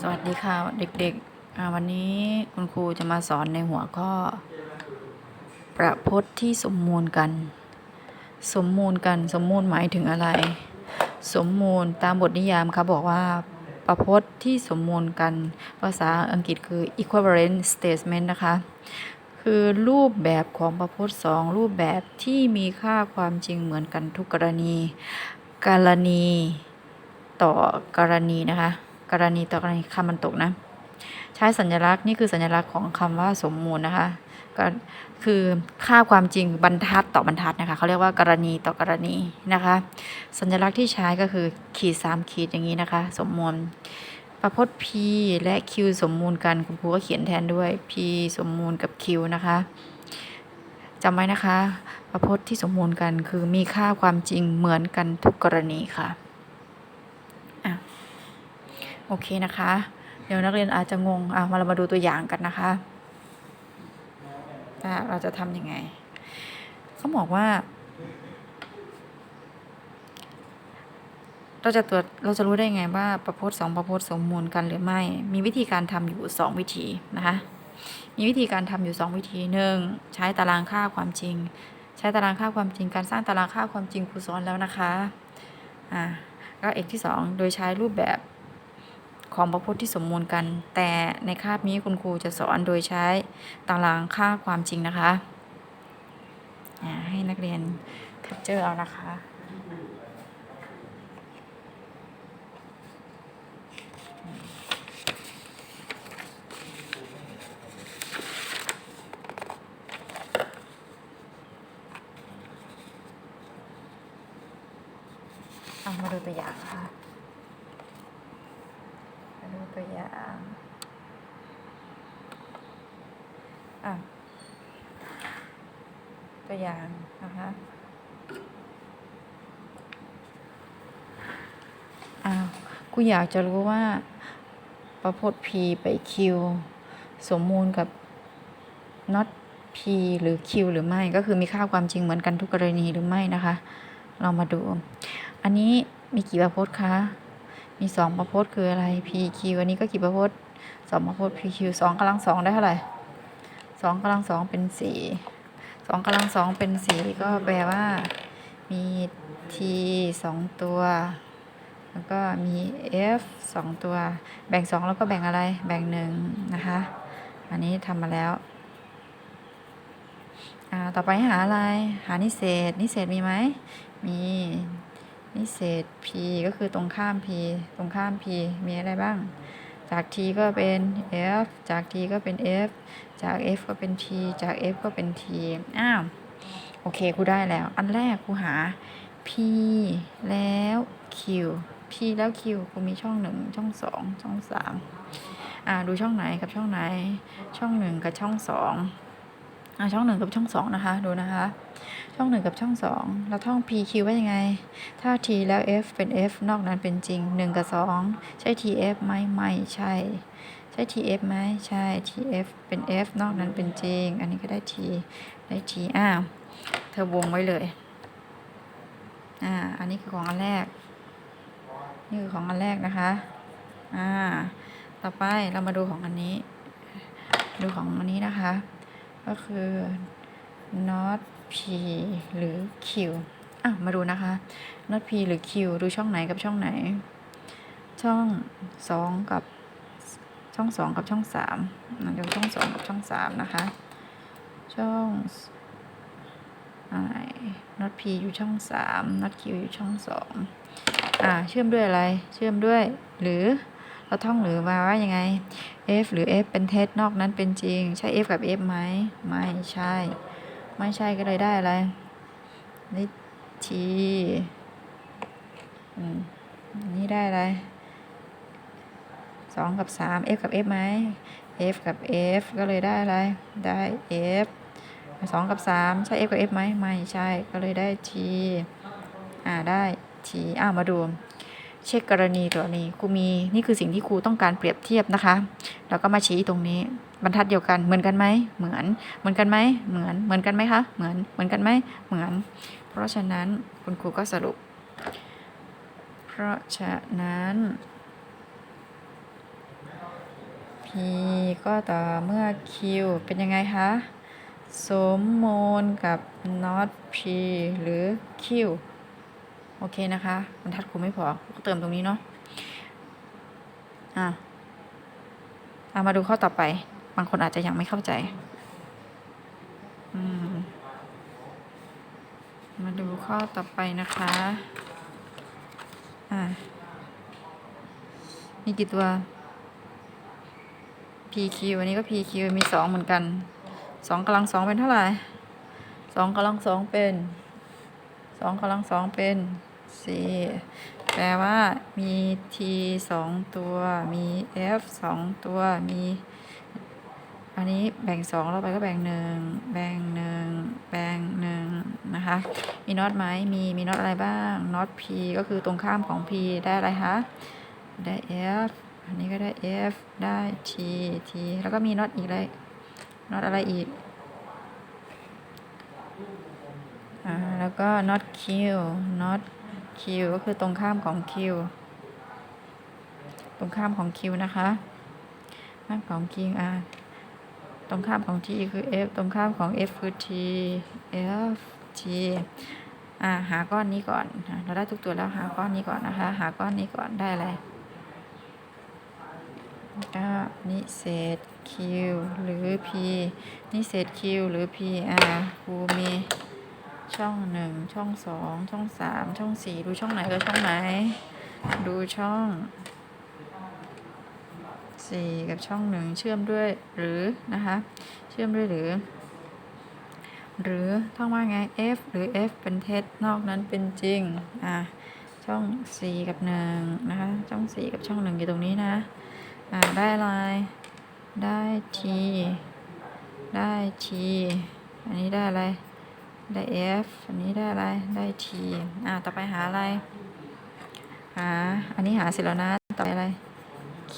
สวัสดีค่ะเด็กๆ วันนี้คุณครูจะมาสอนในหัวข้อ ประพจน์ที่สมมูลกัน สมมูลกันสมมูลหมายถึงอะไร สมมูลตามบทนิยามค่ะบอกว่าประพจน์ที่สมมูลกัน ภาษาอังกฤษคือ equivalent statement นะคะ คือรูปแบบของประพจน์สองรูปแบบที่มีค่าความจริงเหมือนกันทุกกรณี กรณีต่อกรณีนะคะ กรณีต่อกรณีคำมันตกนะ ใช้สัญลักษณ์นี่คือสัญลักษณ์ของคำว่าสมมูลนะคะก็คือค่าความจริงบรรทัดต่อบรรทัดนะคะเขาเรียกว่ากรณีต่อกรณีนะคะ สัญลักษณ์ที่ใช้ก็คือขีดสามขีดอย่างนี้นะคะ สมมูลประพจน์ p และ q สมมูลกันคุณครูก็เขียนแทนด้วย p สมมูลกับ q นะคะจำไว้นะคะ ประพจน์ที่สมมูลกันคือมีค่าความจริงเหมือนกันทุกกรณีค่ะ โอเคนะคะ เดี๋ยวนักเรียนอาจจะงงอะมาเรามาดูตัวอย่างกันนะคะเราจะทำยังไง เขาบอกว่า เราจะตรวจเราจะรู้ได้ไงว่าประพจน์สองประพจน์สมมูลกันหรือไม่ มีวิธีการทำอยู่สองวิธีนะคะ มีวิธีการทำอยู่สองวิธีหนึ่งใช้ตารางค่าความจริง ใช้ตารางค่าความจริง การสร้างตารางค่าความจริงครูสอนแล้วนะคะ อ่าก็เอกที่สองโดยใช้รูปแบบ ของประพจน์ที่สมมูลกัน แต่ในคาบนี้คุณครูจะสอนโดยใช้ตารางค่าความจริงนะคะ ให้นักเรียนแคปเจอร์เอานะคะเอามาดูตัวอย่างค่ะ มาดูตัวอย่างอะตัว อย่างนะคะอ้าวกูอยากจะรู้ว่าประพจน์ P ไป Q สมมูลกับ not P หรือ Q หรือไม่ ก็คือมีค่าความจริงเหมือนกันทุกกรณีหรือไม่นะคะ เรามาดู อันนี้มีกี่ประพจน์คะ มีสองประพจน์คืออะไร PQ อันนี้ก็กี่ประพจน์สองประพจน์ PQ สองกำลังสองได้เท่าไหร่สองกำลังสองเป็นสี่ สองกำลังสองเป็นสี่ก็แปลว่า มี T สองตัว แล้วก็มี F สองตัว แบ่งสองแล้วก็แบ่งอะไร แบ่งหนึ่งนะคะ อันนี้ทำมาแล้วอ่าต่อไปหาอะไร หานิเศษ นิเศษมีไหม มีนิเศษ p ก็คือตรงข้าม p ตรงข้าม p มีอะไรบ้าง จาก t ก็เป็น f จาก t ก็เป็น f จาก f ก็เป็น t จาก f ก็เป็น t อ้าว โอเคครูได้แล้ว อันแรกครูหา p แล้ว q p แล้ว q ครูมีช่องหนึ่งช่องสองช่องสามอ่าดูช่องไหนกับช่องไหน ช่องหนึ่งกับช่องสองอ่าช่องหนึ่งกับช่องสองนะคะดูนะคะช่องหนึ่งกับช่องสองเราท่อง PQ ไว้ยังไง ถ้า T แล้ว F เป็น F นอกนั้นเป็นจริง1กับ2ใช่ TF ไหมไม่ใช่ ใช่ TF ไหมใช่ TF เป็น F นอกนั้นเป็นจริงอันนี้ก็ได้ T ได้ T อ้าวเธอวงไว้เลย อ่า อันนี้คือของอันแรก นี่คือของอันแรกนะคะ อ่า ต่อไปเรามาดูของอันนี้ ดูของอันนี้นะคะ ก็คือ not p หรือ q อะมาดูนะคะ not p หรือ q ดูช่องไหนกับช่องไหน ช่องสองกับ ช่องสองกับช่องสามนะเดี๋ยวช่องสองกับช่องสามนะคะ ช่องอะไร not p อยู่ช่องสาม not q อยู่ช่องสองอ่าเชื่อมด้วยอะไรเชื่อมด้วยหรือเราท่องหรือมาว่ายังไง f หรือ f เป็นเท็จนอกนั้นเป็นจริง ใช่ f กับ f ไหมไม่ใช่ ไม่ใช่ก็เลยได้อะไรนี่ทีอืมนี่ได้อะไร สองกับสาม f กับ f ไหม f กับ f ก็เลยได้อะไร ได้ f สองกับสามใช่ f กับ f ไหมไม่ใช่ ก็เลยได้ t อ่าได้ t อ้าวมาดู เช็คกรณีตัวนี้ครูมีนี่คือสิ่งที่ครูต้องการเปรียบเทียบนะคะ แล้วก็มาชี้ตรงนี้บรรทัดเดียวกันเหมือนกันไหมเหมือน เหมือนกันไหมเหมือนเหมือนกันไหมคะเหมือนเหมือนกันไหมเหมือน เพราะฉะนั้นคุณครูก็สรุป เพราะฉะนั้น P ก็ต่อเมื่อ Q เป็นยังไงคะ สมมูลกับ not P หรือ Q โอเคนะคะบรรทัดครูไม่พอก็เติมตรงนี้เนาะอะเอามาดูข้อต่อไป บางคนอาจจะยังไม่เข้าใจ อืม มาดูข้อต่อไปนะคะ อะมีกี่ตัว PQ อันนี้ก็ PQ มีสองเหมือนกันสองกำลังสองเป็นเท่าไหร่สองกำลังสองเป็นสองกำลังสองเป็นสี่แปลว่ามี T สองตัว มี F สองตัว มี อันนี้แบ่งสองเราไปก็แบ่งหนึ่งแบ่งหนึ่งแบ่งหนึ่งนะคะ มีน็อตไหมมีมีน็อตอะไรบ้างน็อต P ก็คือตรงข้ามของ P ได้อะไรคะ ได้ F อันนี้ก็ได้ F ได้ T T แล้วก็มีน็อตอีกอะไรน็อตอะไรอีก อ่า แล้วก็ not q not q ก็คือตรงข้ามของ q ตรงข้ามของ q นะคะข้ามของ q อ่าตรงข้ามของ t คือ f ตรงข้ามของ f คือ t f t อ่า หาก้อนนี้ก่อน เราได้ทุกตัวแล้วหาก้อนนี้ก่อนนะคะ หาก้อนนี้ก่อนได้อะไร นิเศษ q หรือ p นิเศษ q หรือ p อ่าครูมีช่องหนึ่งช่องสองช่องสามช่องสี่ดูช่องไหนก็ช่องไหน ดูช่องสี่กับช่องหนึ่งเชื่อมด้วยหรือนะคะเชื่อมด้วยหรือ หรือท่องว่าไง f หรือ f เป็นเท็จนอกนั้นเป็นจริงอะช่องสี่กับหนึ่งนะคะช่องสี่กับช่องหนึ่งอยู่ตรงนี้นะ อ่าได้อะไร ได้ t ได้ t อันนี้ได้อะไร ได้ f อันนี้ได้อะไร ได้ t อ่าต่อไปหาอะไร หา อันนี้หาเสร็จแล้วนะ ต่อไปอะไร q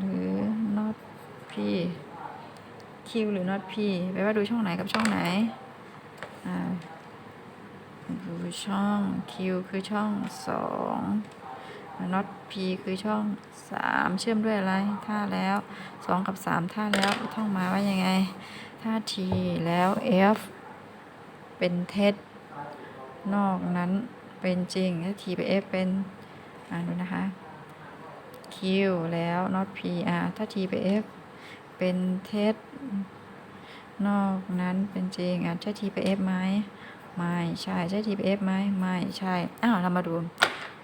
หรือ not p q หรือ not p แปลว่าดูช่องไหนกับช่องไหน อ่าดูช่อง q คือช่องสอง not p คือช่องสามเชื่อมด้วยอะไรท่าแล้วสองกับสามท่าแล้วท่องมาว่ายังไง ท่า t แล้ว f เป็นเท็จ นอกนั้นเป็นจริงถ้า t ไป f เป็นอ่านดูนะคะ q แล้ว not p อ่าถ้า t ไป f เป็นเท็จ นอกนั้นเป็นจริงอะใช่ t ไป f ไหมไม่ใช่ใช่ t ไป f ไหมไม่ใช่อ้าวเรามาดู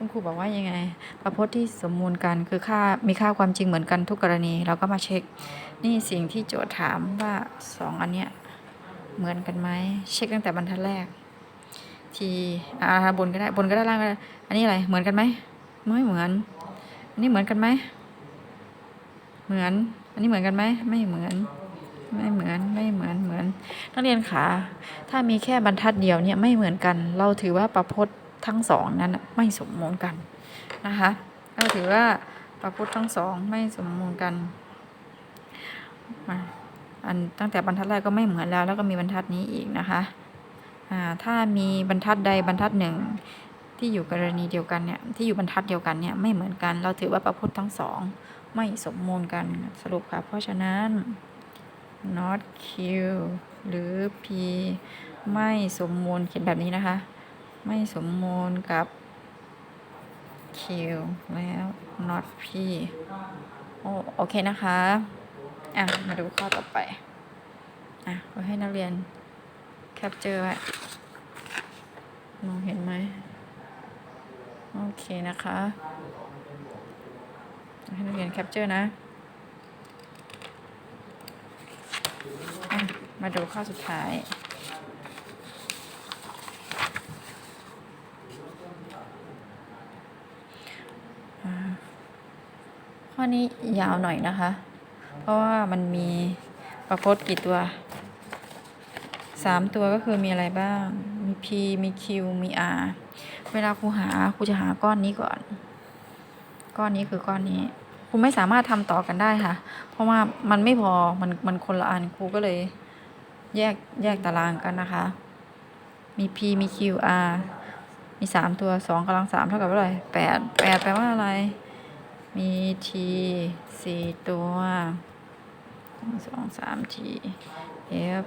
คุณครูบอกว่ายังไง ประพจน์ที่สมมูลกันคือค่ามีค่าความจริงเหมือนกันทุกกรณี เราก็มาเช็ค นี่สิ่งที่โจทย์ถามว่าสองอันเนี้ยเหมือนกันไหมเช็คตั้งแต่บรรทัดแรก ทีอ่าบนก็ได้บนก็ได้ล่างก็ได้อันนี้อะไรเหมือนกันไหมไม่เหมือน อันนี้เหมือนกันไหมเหมือน อันนี้เหมือนกันไหมไม่เหมือนไม่เหมือนไม่เหมือนเหมือนนักเรียนขาถ้ามีแค่บรรทัดเดียวเนี่ยไม่เหมือนกัน เราถือว่าประพจน์ ทั้งสองนั้นไม่สมมูลกันนะคะเราถือว่าประพจน์ทั้งสองไม่สมมูลกันมาอันตั้งแต่บรรทัดแรกก็ไม่เหมือนแล้ว แล้วก็มีบรรทัดนี้อีกนะคะถ้ามีบรรทัดใดบรรทัดหนึ่งที่อยู่กรณีเดียวกันเนี่ยที่อยู่บรรทัดเดียวกันเนี่ยไม่เหมือนกัน เราถือว่าประพจน์ทั้งสองไม่สมมูลกันสรุปค่ะ เพราะฉะนั้น not q หรือ p ไม่สมมูลเขียนแบบนี้นะคะ ไม่สมมูลกับ q แล้ว not p โอโอเคนะคะ อะ มาดูข้อต่อไป อะก็ให้นักเรียนแคปเจอร์ไว้มองเห็นไหมโอเคนะคะ ให้นักเรียนแคปเจอร์นะอะมาดูข้อสุดท้าย ข้อนี้ยาวหน่อยนะคะ เพราะว่ามันมีประพจน์กี่ตัวสามตัวก็คือมีอะไรบ้าง มี P มี Q มี R เวลาครูหาครูจะหาก้อนนี้ก่อน ก้อนนี้คือก้อนนี้ครูไม่สามารถทำต่อกันได้ค่ะ เพราะว่ามันไม่พอมันมันคนละอันครูก็เลย แยกแยกตารางกันนะคะ มี P มี Q R มีสามตัวสองกำลังสามเท่ากับเท่าไหร่แปดแปดแปลว่าอะไร มมีสี่ตัวหนึ่งสองสาม T F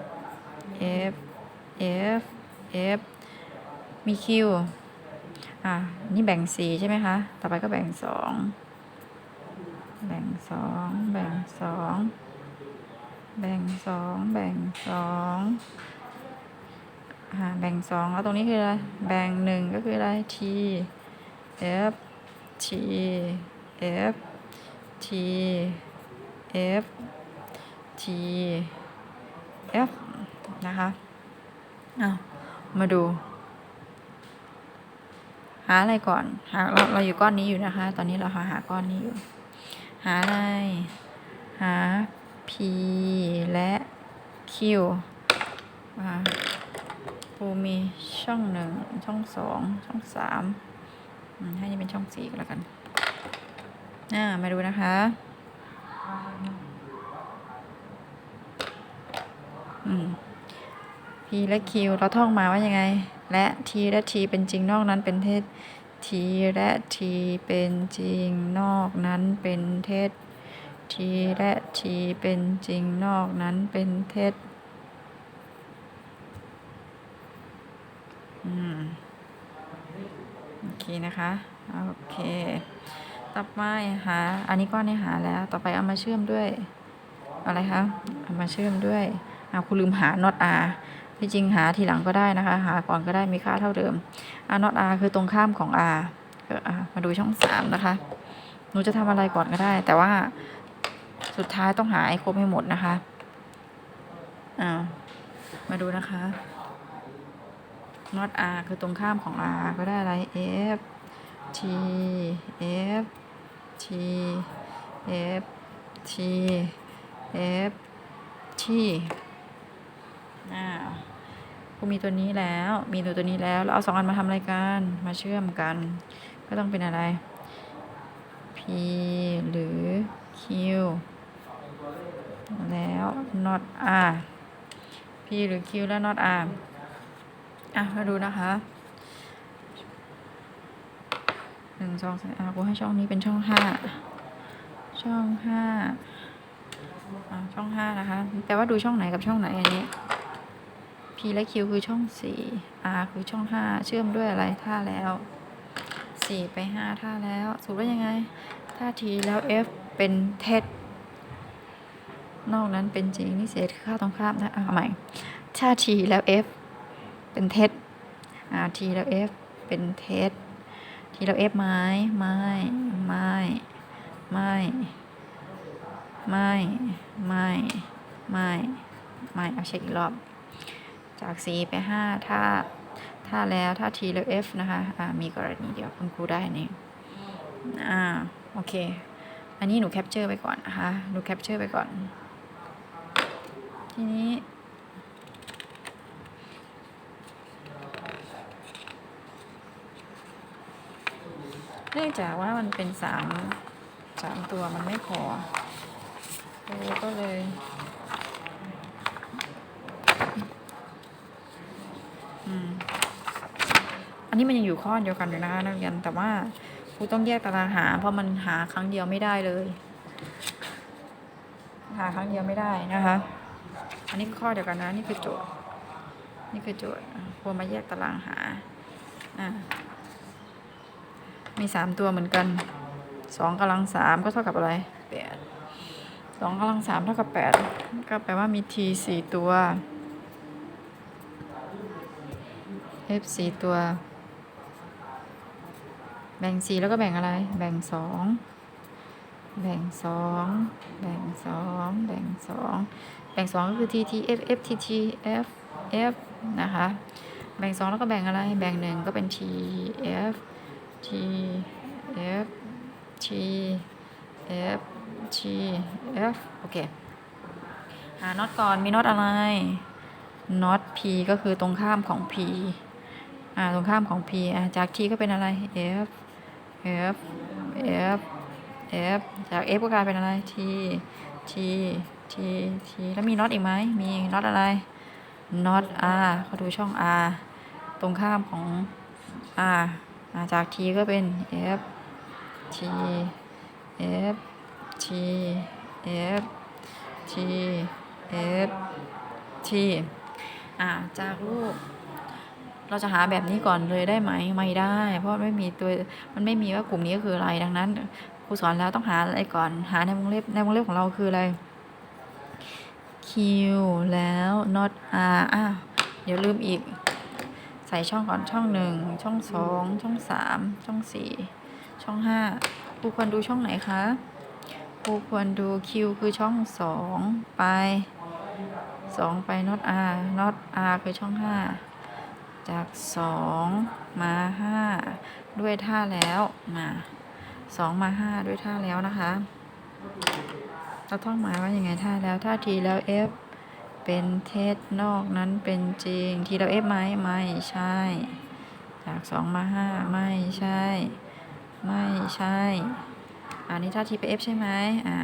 F F F มี Q อะ นี่แบ่งสี่ใช่ไหมคะ ต่อไปก็แบ่งสองแบ่งสองแบ่งสองแบ่งสองแบ่งสองอ่าแบ่งสองแล้วตรงนี้คืออะไร แบ่งหนึ่งก็คืออะไร T F T F T F T F นะคะอ้าวมาดู หาอะไรก่อน หาเราเราอยู่ก้อนนี้อยู่นะคะ ตอนนี้เราหาหาก้อนนี้อยู่ หาอะไร หา P และ Q อ่าปูมีช่องหนึ่งช่องสองช่องสามอืมให้นี่เป็นช่องสี่ก็แล้วกัน อ่ามาดูนะคะ อืม P และ Q เราท่องมาว่ายังไง และ T และ T เป็นจริงนอกนั้นเป็นเท็จ T และ T เป็นจริงนอกนั้นเป็นเท็จ T และ T เป็นจริงนอกนั้นเป็นเท็จ อืม โอเคนะคะ โอเค ต่อไปหา อันนี้ก้อนนี้หาแล้ว ต่อไปเอามาเชื่อมด้วย อะไรคะเอามาเชื่อมด้วยอาคุณลืมหา not r ที่จริงหาทีหลังก็ได้นะคะ หาก่อนก็ได้มีค่าเท่าเดิม r not r คือตรงข้ามของ r ก็มาดูช่องสามนะคะ หนูจะทำอะไรก่อนก็ได้ แต่ว่าสุดท้ายต้องหาให้ครบให้หมดนะคะอ่ามาดูนะคะ not r คือตรงข้ามของ r ก็ได้อะไร f t f t f t f t อ่ากูมีตัวนี้แล้ว มีตัวตัวนี้แล้วแล้วเอาสองอันมาทำอะไรกัน มาเชื่อมกัน ก็ต้องเป็นอะไร p หรือ q แล้ว not r p หรือ q แล้ว not r อะมาดูนะคะ หนึ่งสองสามอะกูให้ช่องนี้เป็นช่องห้าช่องห้าอะช่องห้านะคะ แต่ว่าดูช่องไหนกับช่องไหนอันนี้ P และ Q คือช่องสี่ R คือช่องห้าเชื่อมด้วยอะไรท่าแล้วสี่ไปห้าท่าแล้วสรุปว่ายังไงท่า T แล้ว F เป็นเท็จนอกนั้นเป็นจริงนี่เศษค่าตรงข้ามนะเอาใหม่ถ้า T แล้ว F เป็นเท็จ R T แล้ว F เป็นเท็จ T แล้ว F ไหมไม่ไม่ไม่ไม่ไม่ไม่ไม่เอาเช็คอีกรอบ จาก C ไป 5 ถ้า ถ้าแล้วถ้า T แล้ว F นะคะ อ่า มีกรณีเดียวคุณครูได้นี่อ่า โอเค อันนี้หนูแคปเจอร์ไปก่อนนะคะ หนูแคปเจอร์ไปก่อน ทีนี้ เนื่องจากว่ามันเป็นสามสามตัวมันไม่พอครูก็เลยอืมอันนี้มันยังอยู่ข้อเดียวกันอยู่นะคะนักเรียนแต่ว่าครูต้องแยกตารางหา เพราะมันหาครั้งเดียวไม่ได้เลย หาครั้งเดียวไม่ได้นะคะ อันนี้ข้อเดียวกันนะ นี่คือโจทย์ นี่คือโจทย์อะครูมาแยกตารางหา อ่า มีสามตัวเหมือนกันสองกำลังสามก็เท่ากับอะไรแปดสองกำลังสามเท่ากับแปดก็แปลว่ามี t สี่ตัว f สี่ตัว แบ่งสี่แล้วก็แบ่งอะไร แบ่งสองแบ่งสองแบ่งสองแบ่งสองแบ่งสองก็คือ t t f f t t f f นะคะ แบ่งสองแล้วก็แบ่งอะไร แบ่งหนึ่งก็เป็น t f t f t f t f โอเคหาน็อตก่อนมีน็อตอะไรน็อต p ก็คือตรงข้ามของ p อ่าตรงข้ามของ p อ่าจาก t ก็เป็นอะไร f f f f จาก f ก็กลายเป็นอะไร t t t t แล้วมีน็อตอีกไหมมีน็อตอะไรน็อต r เขาดูช่อง r ตรงข้ามของ r จาก t ก็เป็น f t F T F T F T อ่าจากรูป เราจะหาแบบนี้ก่อนเลยได้ไหมไม่ได้ เพราะไม่มีตัวมันไม่มีว่ากลุ่มนี้ก็คืออะไรดังนั้นครูสอนแล้วต้องหาอะไรก่อนหาในวงเล็บในวงเล็บของเราคืออะไร Q แล้ว not R อะเดี๋ยวลืมอีก ใส่ช่องก่อนช่องหนึ่งช่องสองช่องสามช่องสี่ช่องห้าครูควรดูช่องไหนคะครูควรดู Q คือช่องสองไปสองไป not R not R คือช่องห้าจากสองมาห้าด้วยท่าแล้วมาสองมาห้าด้วยท่าแล้วนะคะเราท่องหมายว่ายังไงท่าแล้วท่าทีแล้ว F เป็นเท็จนอกนั้นเป็นจริง ทีแล้ว F ไหมไม่ใช่ จากสองมาห้าไม่ใช่ ไม่ใช่ อันนี้ท่าทีไป F ใช่ไหมอ่า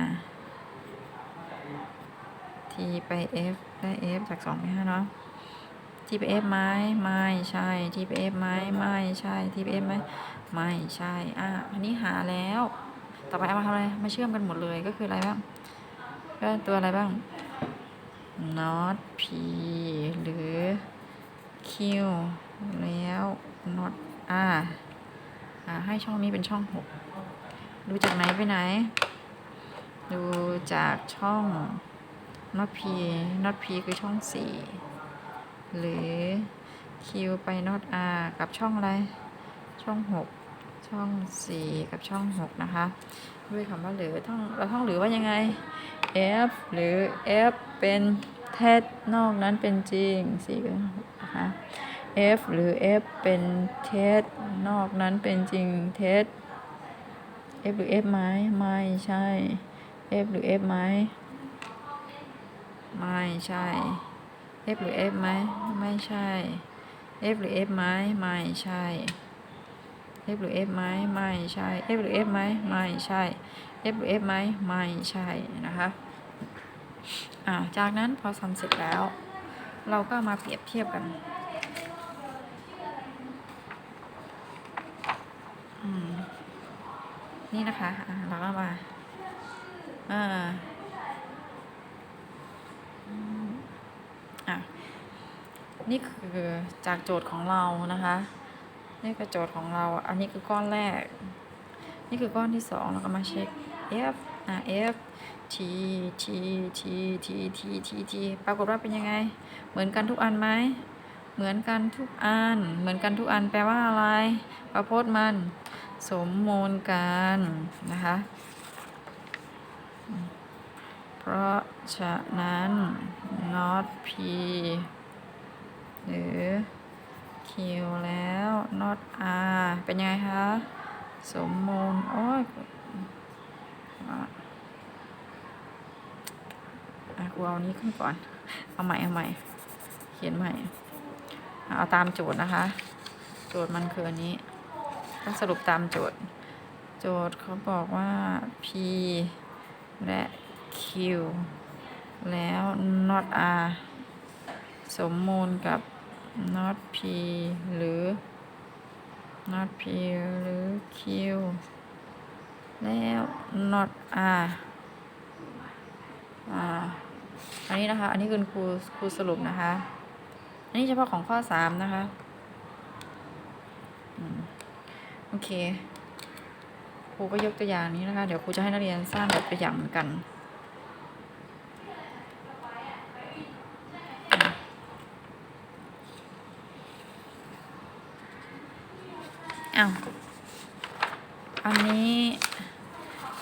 ทีไป F ได้ F จากสองไปห้าเนาะทีไป F ไหมไม่ใช่ทีไป F ไหมไม่ใช่ทีไป F ไหมไม่ใช่อะอันนี้หาแล้ว ต่อไปเอามาทำอะไรมาเชื่อมกันหมดเลยก็คืออะไรบ้างก็ตัวอะไรบ้าง not p หรือ q แล้ว not r อ่าให้ช่องนี้เป็นช่อง 6 ดูจากไหนไปไหน ดูจากช่อง not p not p คือช่อง 4 หรือ q ไป not r กับช่องอะไร ช่อง 6 ช่อง 4 กับช่อง 6 นะคะ ด้วยคำว่าหรือท่องเราท่องหรือว่ายังไง f หรือ f เป็นเท็จนอกนั้นเป็นจริงสี่กับหกนะคะ f หรือ f เป็นเท็จนอกนั้นเป็นจริงเท็จ f หรือ f ไหมไม่ใช่ f หรือ f ไหมไม่ใช่ f หรือ f ไหมไม่ใช่ f หรือ f ไหมไม่ใช่ f หรือ f ไหมไม่ใช่ f หรือ f ไหมไม่ใช่ f หรือ f ไหมไม่ใช่นะคะ อ่าจากนั้นพอทำเสร็จแล้ว เราก็มาเปรียบเทียบกันนี่นะคะเราก็มาอ่าอะนี่คือจากโจทย์ของเรานะคะนี่คือโจทย์ของเรา อันนี้คือก้อนแรก นี่คือก้อนที่สองเราก็มาเช็ค f อะ f t t t t t t t ปรากฏว่าเป็นยังไง เหมือนกันทุกอันไหม เหมือนกันทุกอัน เหมือนกันทุกอันแปลว่าอะไร ประพจน์มัน สมมูลกันนะคะ เพราะฉะนั้น not p หรือ Q แล้ว not R เป็นยังไงคะ สมมูล โอ้ย กูเอานี้ขึ้นก่อน เอาใหม่เอาใหม่ เขียนใหม่ เอาตามโจทย์นะคะ โจทย์มันคืออันนี้ ต้องสรุปตามโจทย์ โจทย์เขาบอกว่า P และ Q แล้ว not R สมมูลกับ not p หรือ not p หรือ q แล้ว not r อ่าอันนี้นะคะ อันนี้คือครูครูสรุปนะคะ อันนี้เฉพาะของข้อสามนะคะอืมโอเคครูก็ยกตัวอย่างนี้นะคะ เดี๋ยวครูจะให้นักเรียนสร้างแบบตัวอย่างเหมือนกันอ้าวอันนี้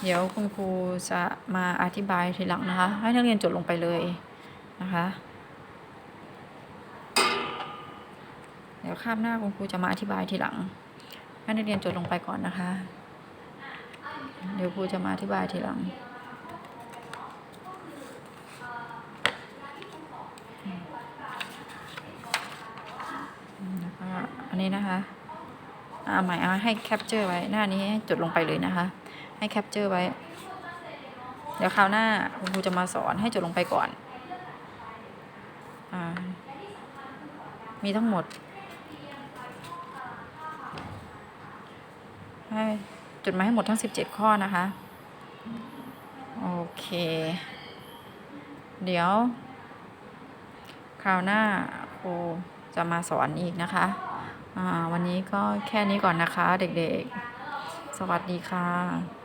เดี๋ยวคุณครูจะมาอธิบายทีหลังนะคะ ให้นักเรียนจดลงไปเลยนะคะ เดี๋ยวคาบหน้าคุณครูจะมาอธิบายทีหลัง ให้นักเรียนจดลงไปก่อนนะคะ เดี๋ยวครูจะมาอธิบายทีหลังอันนี้นะคะเอาหม่เอาให้แคปเจอร์ไว้หน้านี้ให้จดลงไปเลยนะคะ ให้แคปเจอร์ไว้ เดี๋ยวคราวหน้าคุณครูจะมาสอนให้จดลงไปก่อนอมีทั้งหมดให้จดมาให้หมดทั้ง 17 ข้อนะคะ โอเค เดี๋ยว คราวหน้าครูจะมาสอนอีกนะคะวันนี้ก็แค่นี้ก่อนนะคะเด็กๆ สวัสดีค่ะ